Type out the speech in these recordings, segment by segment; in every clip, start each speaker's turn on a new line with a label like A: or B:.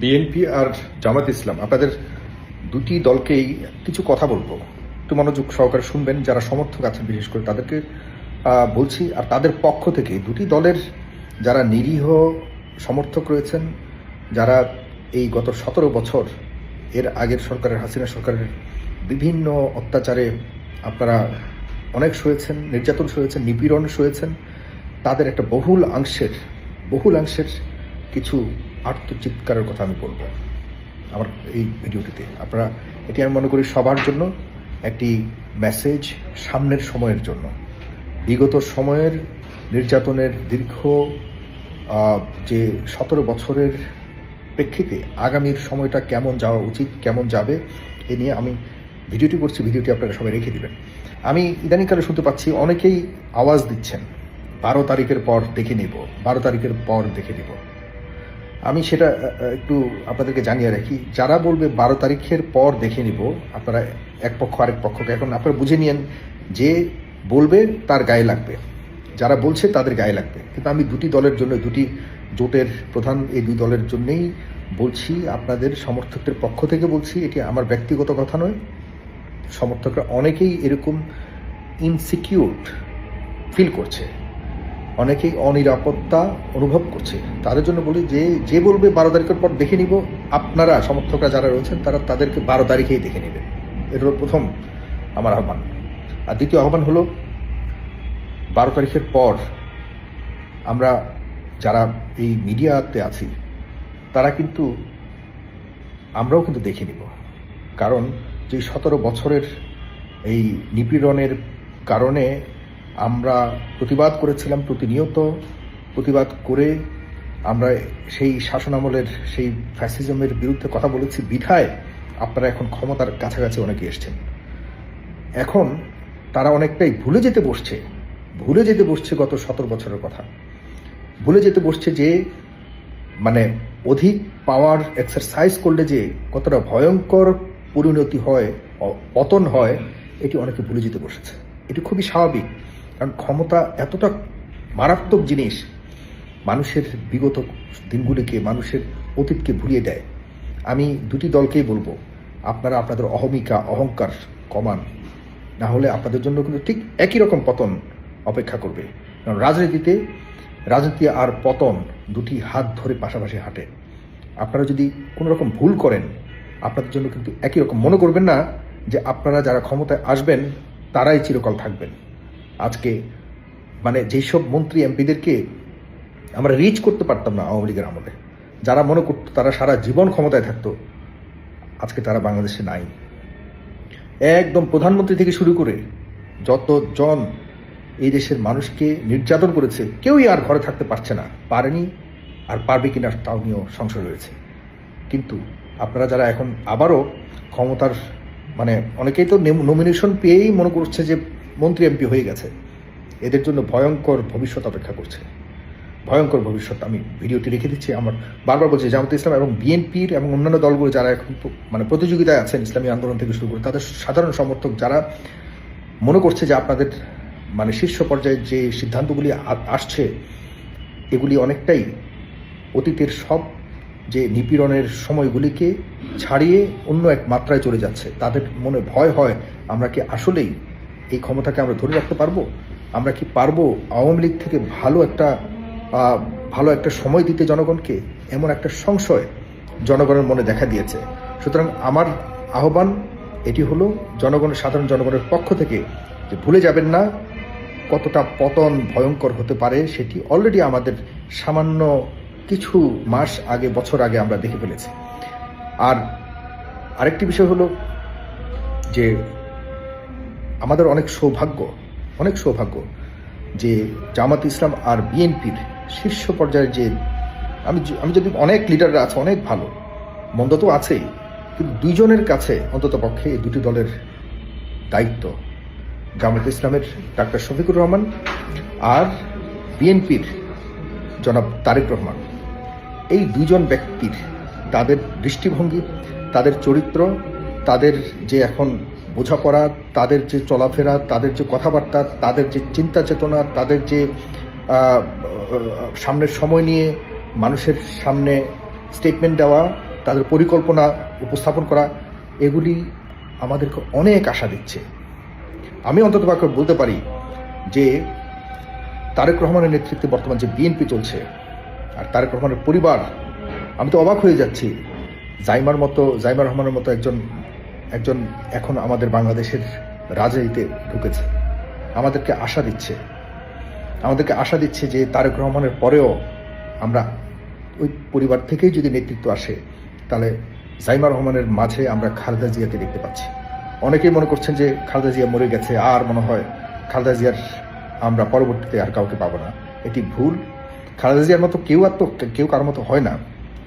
A: BNP আর জামাত ইসলাম, আপনাদের দুটি দলকেই কিছু কথা বলব। একটু মনোযোগ সহকারে শুনবেন, যারা সমর্থক আছেন বিশেষ করে তাদেরকে বলছি, আর তাদের পক্ষ থেকে দুটি দলের যারা নিরীহ সমর্থক রয়েছেন, যারা এই গত সতেরো বছর এর আগের সরকারের, হাসিনা সরকারের বিভিন্ন অত্যাচারে আপনারা অনেক সয়েছেন, নির্যাতন সয়েছেন, নিপীড়ন সয়েছেন, তাদের একটা বহুল অংশের বহুল অংশের কিছু আত্মচিৎকারের কথা আমি বলব আমার এই ভিডিওটিতে। আপনারা, এটি আমি মনে করি সবার জন্য একটি মেসেজ সামনের সময়ের জন্য। বিগত সময়ের নির্যাতনের দীর্ঘ যে সতেরো বছরের প্রেক্ষিতে আগামীর সময়টা কেমন যাওয়া উচিত, কেমন যাবে, এ নিয়ে আমি ভিডিওটি করছি, ভিডিওটি আপনারা সবাই রেখে দেবেন। আমি ইদানিংকালে শুনতে পাচ্ছি অনেকেই আওয়াজ দিচ্ছেন, বারো তারিখের পর দেখে নিব, বারো তারিখের পর দেখে নিব। আমি সেটা একটু আপনাদেরকে জানিয়ে রাখি। যারা বলবে বারো তারিখের পর দেখে নিব, আপনারা এক পক্ষ আরেক পক্ষকে এখন আপনারা বুঝে নিয়েন যে বলবে তার গায়ে লাগবে। যারা বলছে তাদের গায়ে লাগবে। কিন্তু আমি দুটি দলের জন্য, দুটি জোটের প্রধান এই দুই দলের জন্যেই বলছি, আপনাদের সমর্থকদের পক্ষ থেকে বলছি, এটি আমার ব্যক্তিগত কথা নয়। সমর্থকরা অনেকেই এরকম ইনসিকিউর ফিল করছে। অনেকেই অনিরাপত্তা অনুভব করছে। তাদের জন্য বলি যে যে বলবে বারো তারিখের পর দেখে নিব। আপনারা, সমর্থকরা যারা রয়েছেন, তারা তাদেরকে বারো তারিখেই দেখে নেবেন এটা প্রথম আমার আহ্বান। আর দ্বিতীয় আহ্বান হলো, বারো তারিখের পর আমরা যারা এই মিডিয়াতে আছি, তারা কিন্তু আমরাও কিন্তু দেখে নিব। কারণ যে সতেরো বছরের এই নিপীড়নের কারণে আমরা প্রতিবাদ করেছিলাম প্রতিনিয়ত, প্রতিবাদ করে আমরা সেই শাসনামলের, সেই ফ্যাসিজমের বিরুদ্ধে কথা বলেছি বিধায় আপনারা এখন ক্ষমতার কাছাকাছি অনেকে এসছেন। এখন তারা অনেকটাই ভুলে যেতে বসছে, ভুলে যেতে বসছে গত সতেরো বছরের কথা। ভুলে যেতে বসছে যে মানে অধিক পাওয়ার এক্সারসাইজ করলে যে কতটা ভয়ঙ্কর পরিণতি হয় পতন হয়, এটি অনেকে ভুলে যেতে বসেছে। এটি খুবই স্বাভাবিক। কারণ ক্ষমতা এতটা মারাত্মক জিনিস, মানুষের বিগত দিনগুলিকে, মানুষের অতীতকে ভুলিয়ে দেয়। আমি দুটি দলকেই বলব, আপনারা আপনাদের অহমিকা, অহংকার কমান। না হলে আপনাদের জন্য কিন্তু ঠিক একই রকম পতন অপেক্ষা করবে। কারণ রাজনীতিতে, রাজনীতি আর পতন দুটি হাত ধরে পাশাপাশি হাঁটে। আপনারা যদি কোনো রকম ভুল করেন, আপনাদের জন্য কিন্তু একই রকম। মনে করবেন না যে আপনারা যারা ক্ষমতায় আসবেন, তারাই চিরকাল থাকবেন। আজকে মানে যেসব মন্ত্রী এমপিদেরকে আমরা রিচ করতে পারতাম না আওয়ামী লীগের আমলে, যারা মনে করতো তারা সারা জীবন ক্ষমতায় থাকতো, আজকে তারা বাংলাদেশে নাই। একদম প্রধানমন্ত্রী থেকে শুরু করে যতজন এই দেশের মানুষকে নির্যাতন করেছে, কেউই আর ঘরে থাকতে পারছে না। পারেনি আর পারবে কিনা তাও নিয়েও সংশয় রয়েছে। কিন্তু আপনারা যারা এখন আবারও ক্ষমতার মানে অনেকেই তো নমিনেশন পেয়েই মনে করছে যে মন্ত্রী এমপি হয়ে গেছে। এদের জন্য ভয়ঙ্কর ভবিষ্যৎ অপেক্ষা করছে। ভয়ঙ্কর ভবিষ্যৎ। আমি ভিডিওটি রেখে দিচ্ছি। আমার বারবার বলছি, জামাত ইসলাম এবং বিএনপির এবং অন্যান্য দলগুলো যারা এখন মানে প্রতিযোগিতায় আছেন, ইসলামী আন্দোলন থেকে শুরু করে, তাদের সাধারণ সমর্থক যারা মনে করছে যে আপনাদের মানে শীর্ষ পর্যায়ে যে সিদ্ধান্তগুলি আসছে, এগুলি অনেকটাই অতীতের সব যে নিপীড়নের সময়গুলিকে ছাড়িয়ে অন্য এক মাত্রায় চলে যাচ্ছে। তাদের মনে ভয় হয়, আমরা কি আসলেই এই ক্ষমতাকে আমরা ধরে রাখতে পারব? আমরা কি পারব আওয়ামী লীগ থেকে ভালো একটা ভালো একটা সময় দিতে জনগণকে? এমন একটা সংশয় জনগণের মনে দেখা দিয়েছে। সুতরাং আমার আহ্বান এটি হলো জনগণের সাধারণ জনগণের পক্ষ থেকে যে ভুলে যাবেন না, কতটা পতন ভয়ঙ্কর হতে পারে সেটি অলরেডি আমাদের সামান্য কিছু মাস আগে, বছর আগে আমরা দেখে ফেলেছি। আর আরেকটি বিষয় হলো যে আমাদের অনেক সৌভাগ্য অনেক সৌভাগ্য যে জামাত ইসলাম আর বিএনপির শীর্ষ পর্যায়ের যে, আমি আমি যদি অনেক লিডাররা আছে, অনেক ভালো, মন্দ তো আছেই, কিন্তু দুইজনের কাছে অন্তত পক্ষে এই দুটি দলের দায়িত্ব, জামাত ইসলামের ডাক্তার শফিকুর রহমান আর বিএনপির জনাব তারেক রহমান। এই দুজন ব্যক্তির তাদের দৃষ্টিভঙ্গি, তাদের চরিত্র, তাদের যে এখন বোঝাপড়া, তাদের যে চলাফেরা, তাদের যে কথাবার্তা, তাদের যে চিন্তা চেতনা, তাদের যে সামনের সময় নিয়ে মানুষের সামনে স্টেটমেন্ট দেওয়া, তাদের পরিকল্পনা উপস্থাপন করা, এগুলি আমাদেরকে অনেক আশা দিচ্ছে। আমি অন্তত পক্ষে বলতে পারি যে, তারেক রহমানের নেতৃত্বে বর্তমান যে বিএনপি চলছে আর তারেক রহমানের পরিবার, আমি তো অবাক হয়ে যাচ্ছি। জাইমার মতো জাইমার রহমানের মতো একজন একজন এখন আমাদের বাংলাদেশের রাজনীতিতে ঢুকেছে। আমাদেরকে আশা দিচ্ছে। আমাদেরকে আশা দিচ্ছে যে তারেক রহমানের পরেও আমরা ওই পরিবার থেকেই যদি নেতৃত্ব আসে, তাহলে জাইমা রহমানের মাঝে আমরা খালেদা জিয়াকে দেখতে পাচ্ছি। অনেকেই মনে করছেন যে খালেদা জিয়া মরে গেছে, আর মনে হয় খালেদা জিয়ার আমরা পরবর্তীতে আর কাউকে পাবো না। এটি ভুল। খালেদা জিয়ার মতো কেউ আর তো, কেউ কারোর মতো হয় না।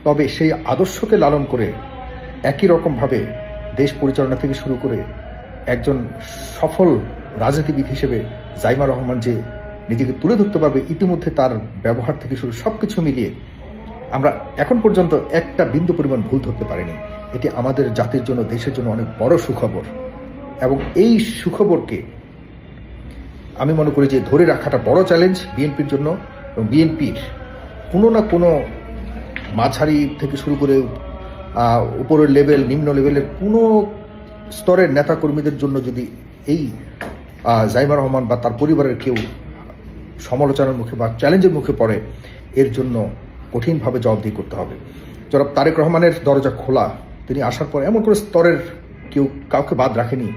A: তবে সেই আদর্শকে লালন করে একই রকমভাবে দেশ পরিচালনা থেকে শুরু করে একজন সফল রাজনীতিবিদ হিসেবে জাইমা রহমান যে নিজেকে তুলে ধরতে পারবে ইতিমধ্যে তার ব্যবহার থেকে শুরু সব কিছু মিলিয়ে আমরা এখন পর্যন্ত একটা বিন্দু পরিমাণ ভুল ধরতে পারিনি। এটি আমাদের জাতির জন্য, দেশের জন্য অনেক বড় সুখবর। এবং এই সুখবরকে আমি মনে করি যে ধরে রাখাটা বড় চ্যালেঞ্জ বিএনপির জন্য এবং বিএনপির কোনো না কোনো মাঝারি থেকে শুরু করে উপরের লেভেল নিম্ন লেভেলের কোনো স্তরের নেতাকর্মীদের জন্য যদি এই জাইমা রহমান বা তার পরিবারের কেউ সমালোচনার মুখে বা চ্যালেঞ্জের মুখে পড়ে, এর জন্য কঠিনভাবে জবাবদিহি করতে হবে। জনাব তারেক রহমানের দরজা খোলা, তিনি আসার পর এমন করে স্তরের কেউ কাউকে বাদ রাখেনি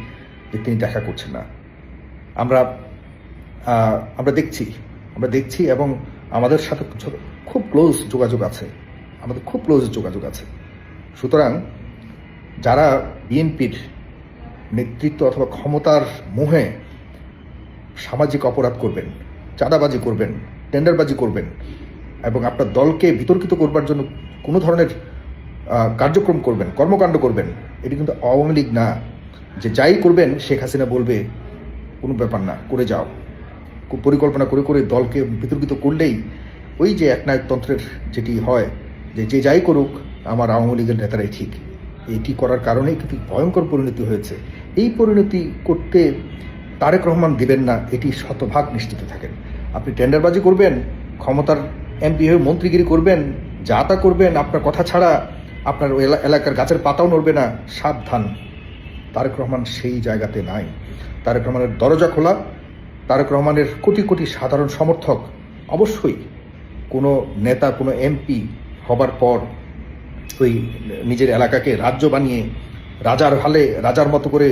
A: যে তিনি দেখা করছেন না। আমরা আমরা দেখছি আমরা দেখছি এবং আমাদের সাথে খুব ক্লোজ যোগাযোগ আছে। আমাদের খুব ক্লোজ যোগাযোগ আছে। সুতরাং যারা বিএনপির নেতৃত্ব অথবা ক্ষমতার মোহে সামাজিক অপরাধ করবেন, চাঁদাবাজি করবেন, টেন্ডারবাজি করবেন এবং আপনার দলকে বিতর্কিত করবার জন্য কোনো ধরনের কার্যক্রম করবেন, কর্মকাণ্ড করবেন, এটি কিন্তু আওয়ামী লীগ না। যে যাই করবেন, শেখ হাসিনা বলবে, কোনো ব্যাপার না, করে যাও। পরিকল্পনা করে করে দলকে বিতর্কিত করলেই ওই যে একনায়কতন্ত্রের যেটি হয়, যে যে যাই করুক আমার আওয়ামী লীগের নেতারাই ঠিক। এটি করার কারণেই কিন্তু ভয়ঙ্কর পরিণতি হয়েছে। এই পরিণতি করতে তারেক রহমান দেবেন না, এটি শতভাগ নিশ্চিত থাকেন। আপনি টেন্ডারবাজি করবেন, ক্ষমতার এমপি হয়ে মন্ত্রীগিরি করবেন, যা তা করবেন, আপনার কথা ছাড়া আপনার এলা- এলাকার গাছের পাতাও নড়বে না। সাবধান। তারেক রহমান সেই জায়গাতে নাই। তারেক রহমানের দরজা খোলা। তারেক রহমানের কোটি কোটি সাধারণ সমর্থক অবশ্যই কোনো নেতা, কোনো এমপি হবার পর ওই নিজের এলাকাকে রাজ্য বানিয়ে রাজার হালে, রাজার মতো করে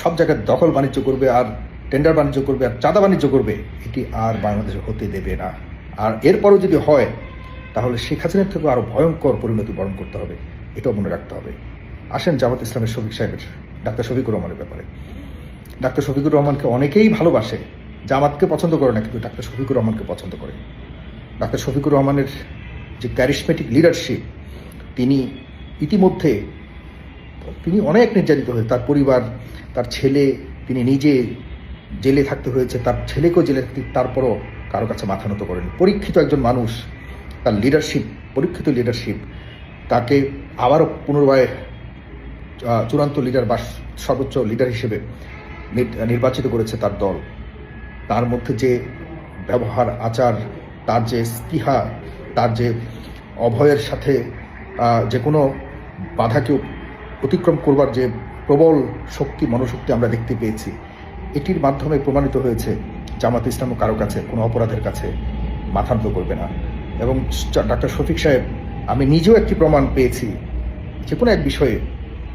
A: সব জায়গায় দখল বাণিজ্য করবে আর টেন্ডার বাণিজ্য করবে আর চাঁদা বাণিজ্য করবে, এটি আর বাংলাদেশে হতে দেবে না। আর এরপরও যদি হয়, তাহলে শেখ হাসিনার থেকেও আরও ভয়ঙ্কর পরিণতি বরণ করতে হবে, এটাও মনে রাখতে হবে। আসেন জামাত ইসলামের শফিক সাহেবের, ডাক্তার শফিকুর রহমানের ব্যাপারে। ডাক্তার শফিকুর রহমানকে অনেকেই ভালোবাসে, জামাতকে পছন্দ করে না, কিন্তু ডাক্তার শফিকুর রহমানকে পছন্দ করে। ডাক্তার শফিকুর রহমানের যে ক্যারিসমেটিক লিডারশিপ তিনি ইতিমধ্যে, তিনি অনেক নির্যাতিত হয়ে তার পরিবার, তার ছেলে, তিনি নিজে জেলে থাকতে হয়েছে। তার ছেলেকেও জেলে থাকতে, তারপরও কারও কাছে মাথা নত করেন। পরীক্ষিত একজন মানুষ, তার লিডারশিপ পরীক্ষিত লিডারশিপ তাকে আবারও পুনর্বায় চূড়ান্ত লিডার বা সর্বোচ্চ লিডার হিসেবে নির্বাচিত করেছে তার দল। তার মধ্যে যে ব্যবহার, আচার, তার যে স্পৃহা, তার যে অভয়ের সাথে যে কোনো বাধাকে অতিক্রম করবার যে প্রবল শক্তি, মনোশক্তি আমরা দেখতে পেয়েছি, এটির মাধ্যমে প্রমাণিত হয়েছে জামাত ইসলামও কারও কাছে, কোনো অপরাধের কাছে মাথান্ত করবে না। এবং ডাক্তার শফিক সাহেব, আমি নিজেও একটি প্রমাণ পেয়েছি যে কোনো এক বিষয়ে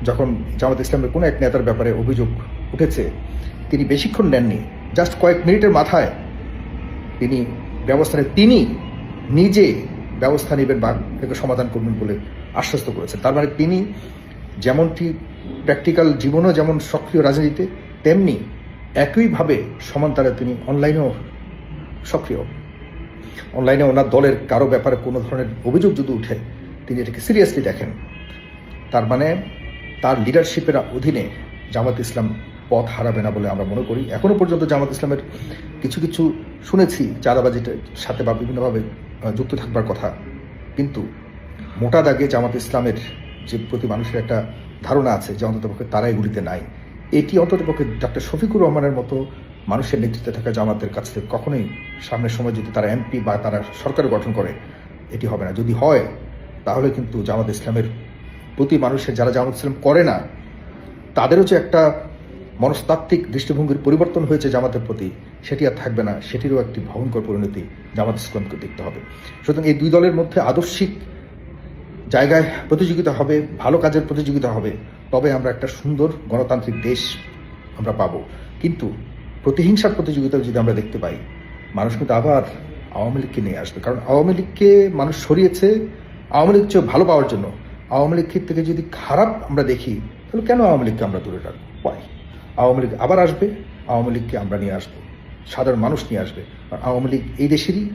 A: যখন জামাত ইসলামের কোনো এক নেতার ব্যাপারে অভিযোগ উঠেছে, তিনি বেশিক্ষণ নেননি। জাস্ট কয়েক মিনিটের মাথায় তিনি ব্যবস্থা তিনি নিজে ব্যবস্থা নেবেন বা একে সমাধান করবেন বলে আশ্বস্ত করেছেন। তার মানে তিনি যেমনটি প্র্যাকটিক্যাল জীবনও যেমন সক্রিয় রাজনীতিতে, তেমনি একইভাবে সমান্তরে তিনি অনলাইনেও সক্রিয়। অনলাইনে ওনার দলের কারও ব্যাপারে কোনো ধরনের অভিযোগ যদি উঠে, তিনি এটাকে সিরিয়াসলি দেখেন। তার মানে তার লিডারশিপের অধীনে জামাত ইসলাম পথ হারাবে না বলে আমরা মনে করি। এখনও পর্যন্ত জামাত ইসলামের কিছু কিছু শুনেছি চাঁদাবাজিটার সাথে বা বিভিন্নভাবে যুক্ত থাকবার কথা। কিন্তু মোটা দাগে জামাত ইসলামের যে প্রতি মানুষের একটা ধারণা আছে যে অন্ততপক্ষে তারা এগুলিতে নাই, এটি অন্ততপক্ষে ডাক্তার শফিকুর রহমানের মতো মানুষের নেতৃত্বে থাকা জামাতের কাছ থেকে কখনোই সামনের সময় যদি তারা এমপি বা তারা সরকার গঠন করে, এটি হবে না। যদি হয়, তাহলে কিন্তু জামাত ইসলামের প্রতি মানুষের, যারা জামাত ইসলাম করে না, তাদেরও যে একটা মনস্তাত্ত্বিক দৃষ্টিভঙ্গির পরিবর্তন হয়েছে জামাতের প্রতি। সেটি আর থাকবে না, সেটিরও একটি ভয়ঙ্কর পরিণতি জামাত ইসলামকে দেখতে হবে। সুতরাং এই দুই দলের মধ্যে আদর্শিক জায়গায় প্রতিযোগিতা হবে, ভালো কাজের প্রতিযোগিতা হবে, তবে আমরা একটা সুন্দর গণতান্ত্রিক দেশ আমরা পাবো। কিন্তু প্রতিহিংসার প্রতিযোগিতা যদি আমরা দেখতে পাই, মানুষ কিন্তু আবার আওয়ামী লীগকে নিয়ে আসবে। কারণ আওয়ামী লীগকে মানুষ সরিয়েছে আওয়ামী লীগ ভালো পাওয়ার জন্য। আওয়ামী লীগের থেকে যদি খারাপ আমরা দেখি, তাহলে কেন আওয়ামী লীগকে আমরা দূরে রাখব? আওয়ামী লীগ আবার আসবে, আওয়ামী লীগকে আমরা নিয়ে আসব। সাধারণ মানুষ নিয়ে আসবে। আর আওয়ামী লীগ এই দেশেরই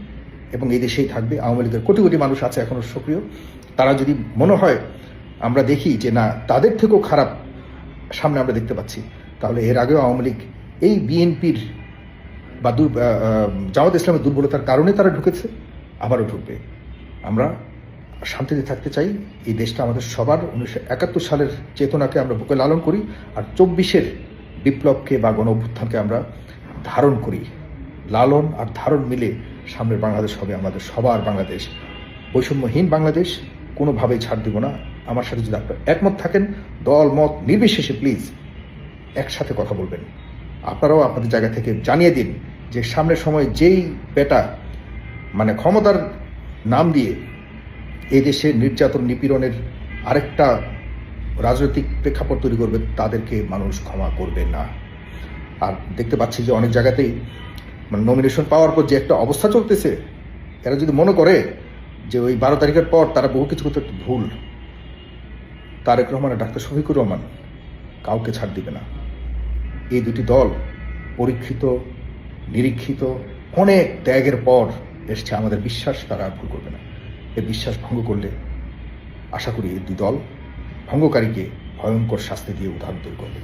A: এবং এই দেশেই থাকবে। আওয়ামী লীগের কোটি কোটি মানুষ আছে এখনও সক্রিয়। তারা যদি মনে হয়, আমরা দেখি যে না, তাদের থেকেও খারাপ সামনে আমরা দেখতে পাচ্ছি, তাহলে এর আগেও আওয়ামী লীগ এই বিএনপির বা দু- জামাত ইসলামের দুর্বলতার কারণে তারা ঢুকেছে, আবারও ঢুকবে। আমরা শান্তিতে থাকতে চাই। এই দেশটা আমাদের সবার। উনিশশো একাত্তর সালের চেতনাকে আমরা বুকে লালন করি। আর চব্বিশের বিপ্লবকে বা গণ অভ্যুত্থানকে আমরা ধারণ করি। লালন আর ধারণ মিলে সামনের বাংলাদেশ হবে আমাদের সবার বাংলাদেশ। বৈষম্যহীন বাংলাদেশ, কোনোভাবেই ছাড় দিব না। আমার সাথে যদি আপনার একমত থাকেন, দল, মত নির্বিশেষে প্লিজ একসাথে কথা বলবেন। আপনারাও আপনাদের জায়গা থেকে জানিয়ে দিন যে সামনের সময় যেই বেটা মানে ক্ষমতার নাম দিয়ে এই নির্যাতন নিপীড়নের আরেকটা রাজনৈতিক প্রেক্ষাপট তৈরি করবে, তাদেরকে মানুষ ক্ষমা করবে না। আর দেখতে পাচ্ছি যে অনেক জায়গাতেই মানে নমিনেশন পাওয়ার পর যে একটা অবস্থা চলতেছে, এরা যদি মনে করে যে ওই বারো তারিখের পর তারা বহু কিছু করতে ভুল, তারেক রহমান ডাক্তার শফিকুর রহমান কাউকে ছাড় দিবে না। এই দুটি দল পরীক্ষিত, নিরীক্ষিত অনেক ত্যাগের পর এসছে আমাদের বিশ্বাস, তারা ভুল করবে না। এই বিশ্বাস ভঙ্গ করলে আশা করি এই দুই দল ভঙ্গকারীকে ভয়ঙ্কর শাস্তি দিয়ে উদাহরণ তৈরি করবে।